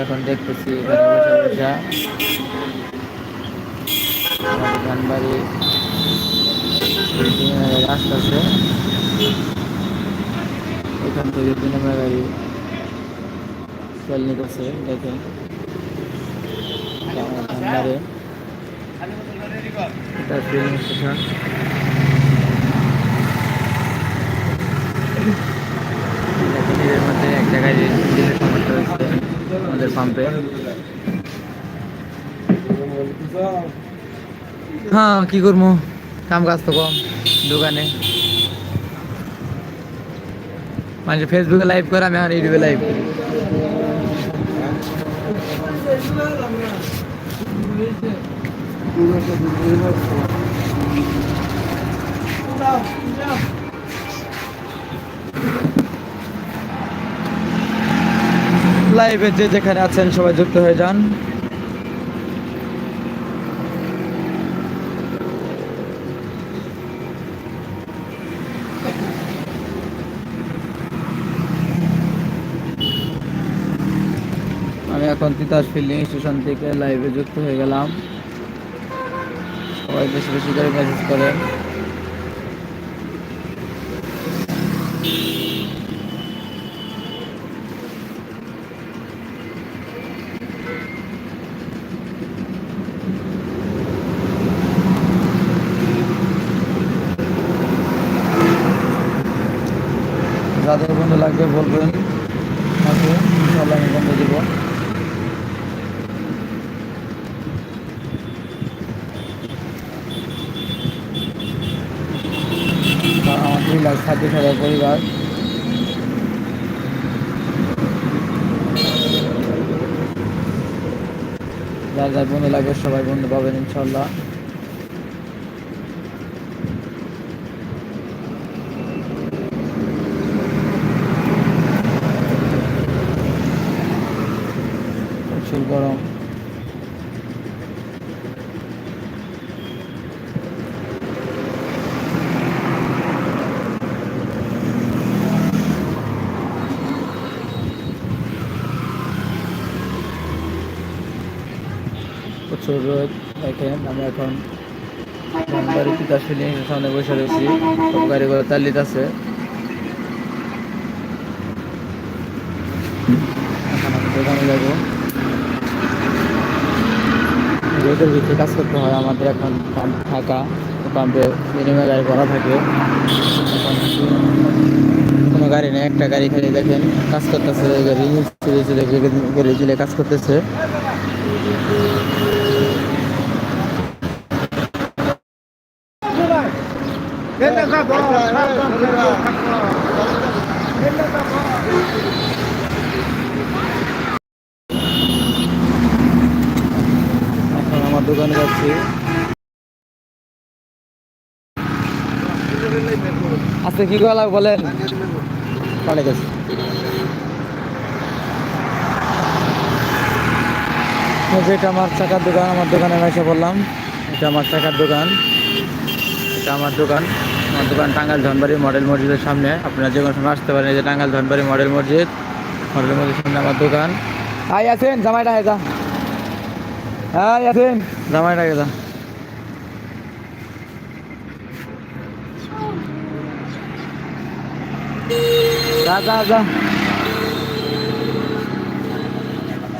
এখন দেখতেছি এখানে বসে রাস্তা আছে। এখান থেকে নম্বর গাড়ি তেল নিতেছে এটা ফিলিং স্টেশনের মধ্যে এক জায়গায় হচ্ছে আমাদের পাম্পে হ্যাঁ কি করব? কাম কাজ তো কম, দোকানে। মানে ফেসবুকে লাইভ করে আমি এখন ইউটিউবে লাইভ করি। লাইভে যে যেখানে আছেন, সবাই যুক্ত হয়ে যান। আমি এখন তিতাস ফিল্ডিং স্টেশন থেকে লাইভে যুক্ত হয়ে গেলাম। সবাই বেশি বেশি করে মেসেজ করেন। বন্ধু বলবেন আমাকে আমি বন্ধু পরিবার। যার যার বন্ধু লাগবে সবাই বন্ধু পাবেন ইনশাল্লাহ প্রচুর গরম প্রচুর রোদ দেখেন আমি এখন তিতাস ফিলিং সামনে বসে রয়েছি। সব গাড়িগুলো তালিত আছে। কাজ করতে হয়, আমাদের এখন পাম্প ফাঁকা। পাম্পে মিনিমাম গাড়ি ভরা থাকে। কোনো গাড়ি নেই, একটা গাড়ি খালি দেখেন কাজ করতেছে গাড়ি গাড়ি কাজ করতেছে এখন আমার দোকানে যাচ্ছি আজকে কি করা লাগবে বলেন? অনেক আছে। এটা আমার চাকার দোকান আমার দোকানে এসে বললাম এটা আমার চাকার দোকান। এটা আমার দোকান। আমার দোকান টাঙ্গাইল ধনবাড়ি মডেল মসজিদের সামনে। আপনারা যে কোনো সময় আসতে পারেন এই যে টাঙ্গাইল ধনবাড়ি মডেল মসজিদ। মডেল মসজিদের সামনে আমার দোকান। আই আছেন জামাইটা হেজা হ্যাঁ আছেন জামাইটা হেজা যা যা যা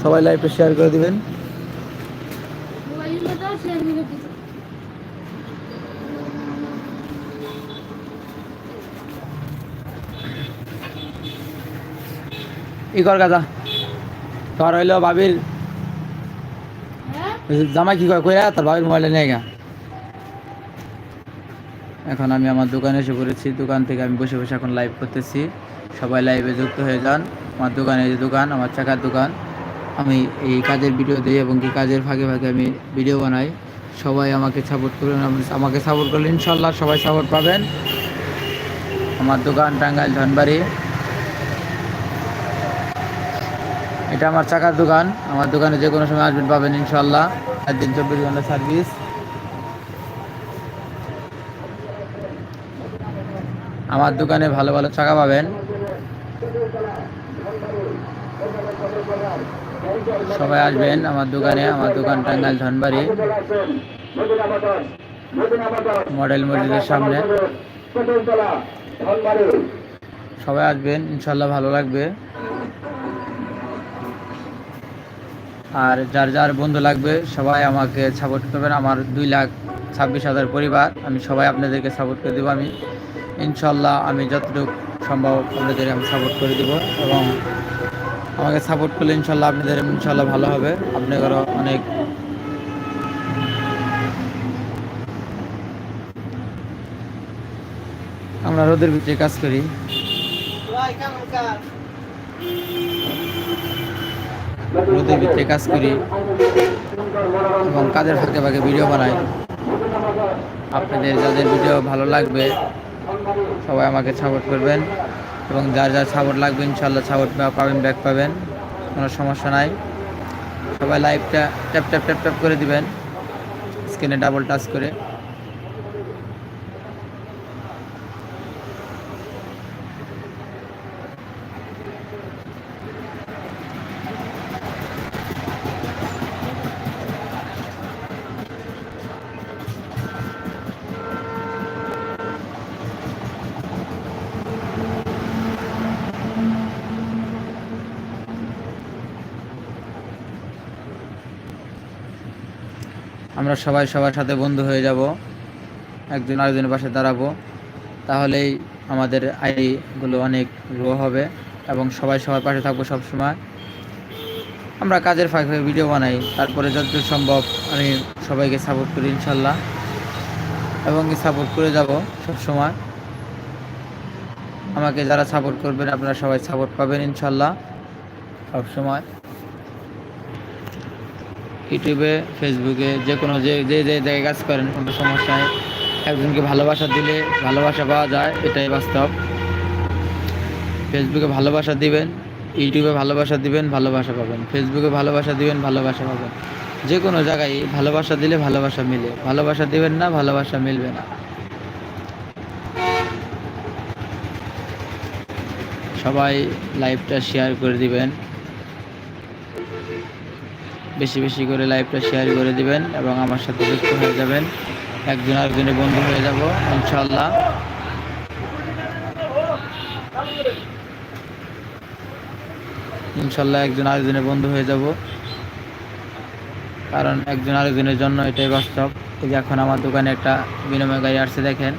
সবাই লাইভে শেয়ার করে দিবেন মোবাইলের মধ্যে শেয়ার করে দিচ্ছি ই কর গাজা তোর হইল বাবির। হ্যাঁ? জামাই কি কয়? কইরা তোর বাবির মোবাইলে নিয়ে গা। এখন আমি আমার দোকানে এসে পড়েছি। দোকান থেকে আমি বসে বসে এখন লাইভ করতেছি। সবাই লাইভে যুক্ত হয়ে যান। আমার দোকানে যে দোকান, আমার চাকার দোকান। আমি এই কাজের ভিডিও দিই এবং কি কাজের ফাঁকে ফাঁকে আমি ভিডিও বানাই। সবাই আমাকে সাপোর্ট করুন আমাকে সাপোর্ট করলে ইনশাল্লাহ সবাই সাপোর্ট পাবেন। আমার দোকান টাঙ্গাইল ধনবাড়ি। এটা আমার চাকার দোকান। আমার দোকানে যে কোনো সময় আসবেন, পাবেন ইনশাল্লাহ। একদিন চব্বিশ ঘণ্টা সার্ভিস আমার দোকানে ভালো ভালো চাকা পাবেন। সবাই আসবেন আমার দোকানে, আমার দোকান টাঙ্গাইল ধনবাড়ি। মডেল মসজিদের সামনে। সবাই আসবেন, ইনশাল্লাহ ভালো লাগবে। আর যার যার বন্ধু লাগবে, সবাই আমাকে সাপোর্ট করবেন। আমার দুই লাখ ছাব্বিশ হাজার পরিবার, আমি সবাই আপনাদেরকে সাপোর্ট করে দেবো আমি। ইনশাল্লাহ আমি যতটুকু সম্ভব আপনাদের আমি সাপোর্ট করে দেবো এবং আমাকে সাপোর্ট করলে ইনশাল্লাহ আপনাদের ইনশাল্লাহ ভালো হবে। আপনাদেরও অনেক আমরা রোদের ভিতরে কাজ করি। রোদের ভিতরে কাজ করি এবং কাজের ফাঁকে ফাঁকে ভিডিও বানাই। আপনাদের যাদের ভিডিও ভালো লাগবে সবাই আমাকে সাপোর্ট করবেন এবং যার যার সাপোর্ট লাগবে ইনশাল্লাহ সাপোর্ট পাবেন ব্যাক পাবেন, কোনো সমস্যা নাই। সবাই লাইভটা ট্যাপ ট্যাপ ট্যাপ ট্যাপ করে দিবেন স্ক্রিনে ডাবল টাচ করে। আমরা সবাই সবার সাথে বন্ধু হয়ে যাব, একজন আরেকজনের পাশে দাঁড়াবো, তাহলেই আমাদের আইগুলো অনেক গ্রো হবে এবং সবাই সবার পাশে থাকব সব সময় আমরা কাজের ফাঁকে ভিডিও বানাই, তারপরে যতদূর সম্ভব আমি সবাইকে সাপোর্ট করি ইনশাল্লাহ। এবং সাপোর্ট করে যাব সব সময় আমাকে যারা সাপোর্ট করবেন, আপনারা সবাই সাপোর্ট পাবেন ইনশাল্লাহ সব সময় ইউটিউবে ফেসবুকে যে কোনো যে যে যে জায়গায় কাজ করেন, কোনো সমস্যা নেই একজনকে ভালোবাসা দিলে ভালোবাসা পাওয়া যায়, এটাই বাস্তব। ফেসবুকে ভালোবাসা দিবেন, ইউটিউবে ভালোবাসা দিবেন, ভালোবাসা পাবেন। ফেসবুকে ভালোবাসা দিবেন, ভালোবাসা পাবেন। যে কোনো জায়গায় ভালোবাসা দিলে ভালোবাসা মিলে। ভালোবাসা দিবেন না, ভালোবাসা মিলবে না। সবাই লাইভটা শেয়ার করে দিবেন। বেশি বেশি করে লাইভটা শেয়ার করে দিবেন এবং আমার সাথে যুক্ত হয়ে যাবেন। একজন আরেকজনের বন্ধু হয়ে যাব ইনশাল্লাহ ইনশাল্লাহ একজন আরেকজনের বন্ধু হয়ে যাব। কারণ একজন আরেকজনের জন্য এটাই বাস্তব। এই যে এখন আমার দোকানে একটা বিনিময় গাড়ি আসছে, দেখেন।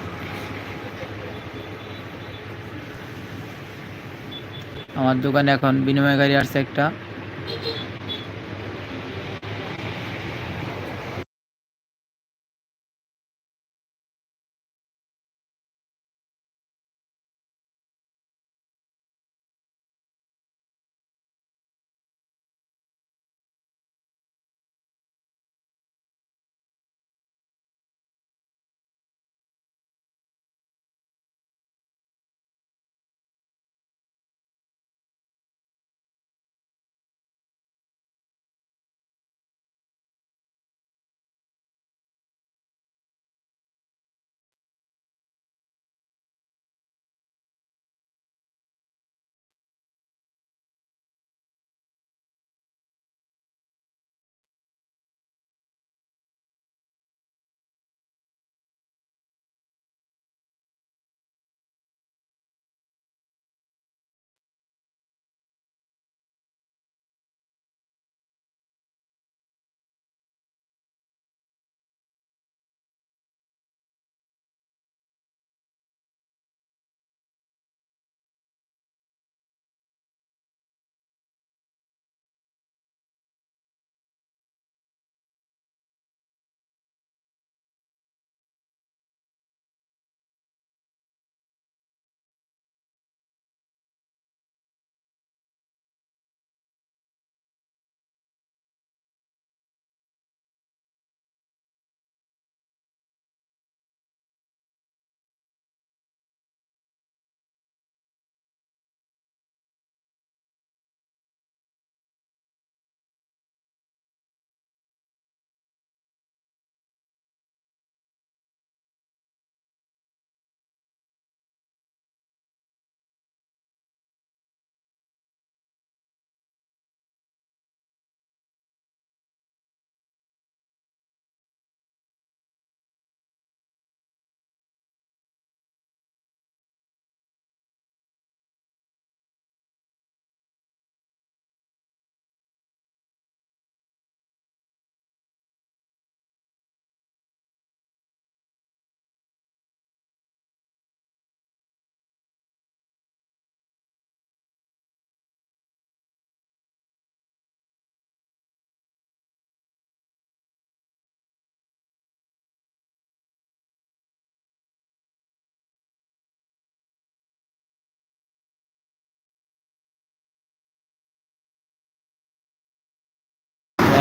আমার দোকানে এখন বিনিময় গাড়ি আসছে একটা।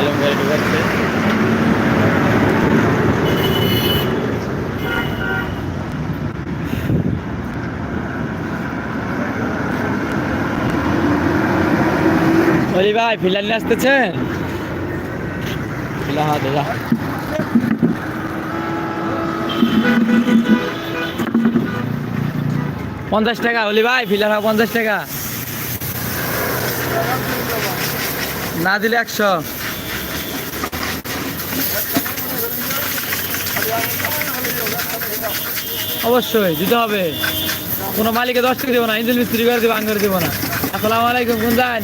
আলম গাড়ি ঢুকাচ্ছে। অলি ভাই ফিলার নিয়ে আসতেছেন ফিলা হাত যা পঞ্চাশ টাকা অলি ভাই ফিলার হাত পঞ্চাশ টাকা। না দিলে একশো। অবশ্যই, দিতে হবে। কোনো মালিকে দশ টাকা দেবো না ইঞ্জিন মিস্ত্রি করে দেবো, আঙ্গুর দেবো না। আসসালামু আলাইকুম, কোন যান?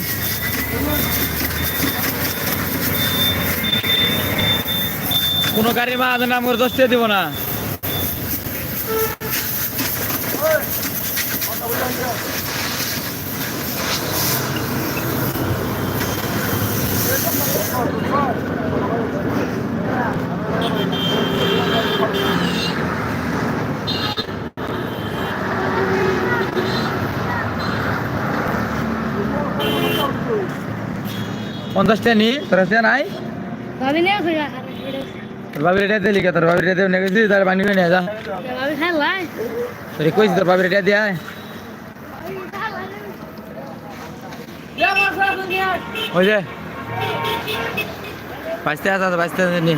কোনো গাড়ির মা নাম করে দশ টাকা দেবো না। পঞ্চাশ টাকা নি তোর হাতে নাই? ভাবি নিয়ে এটা দিলি কে তোর বাবির এটা দেবে নাকি তার বানি নিয়ে যা। ভাবি তোর কইছি তোর বাবির এটা দিয়ে। ওই যে বাঁচতে আসা বাঁচতে নি।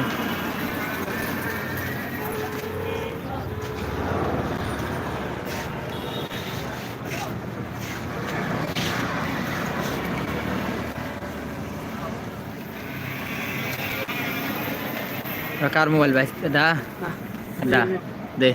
কার মোবাইল ভাই? দা দা দে।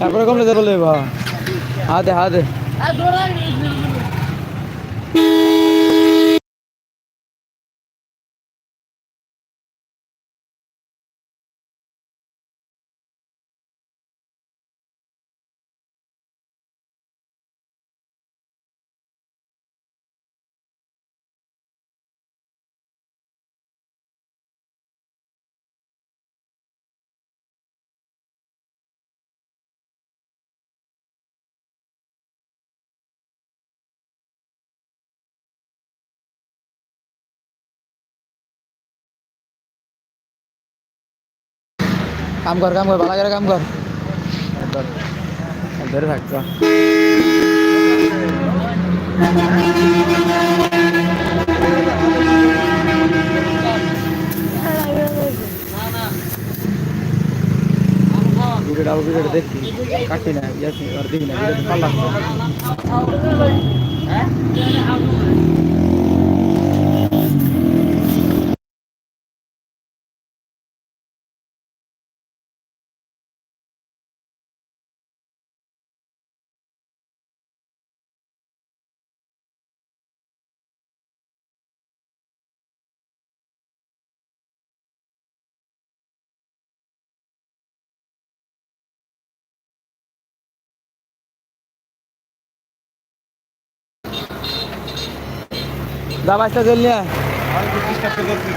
তারপরে কমলে যাব লেবা। হাতে হাতে। কাম কর কাম কর ভালো করে কাম কর। ধর। থাকতো দেখি কাটি না ইয়াসি আর দিবি না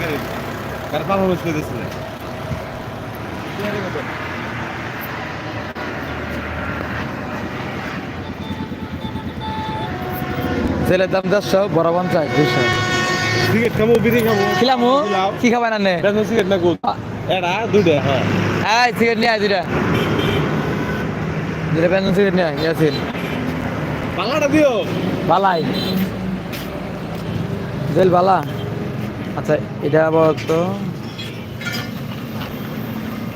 করে কার পারফরমেন্স করতেছিল ছেলের দাম দেড়শো বড় পঞ্চাশ দুশো সিগারেট খাব বিড়ি খাব। খিলামু। কি খাবাই না নে সিগারেট না গুড এটা দুইটা হ্যাঁ। এই সিগারেট নিয়ে আয় দুটা দুটা পেন সিগারেট নিয়ে আয় ইয়াসিন। পাল্লাটা দিও। বালাই জেল বালা আচ্ছা এটা আবার তো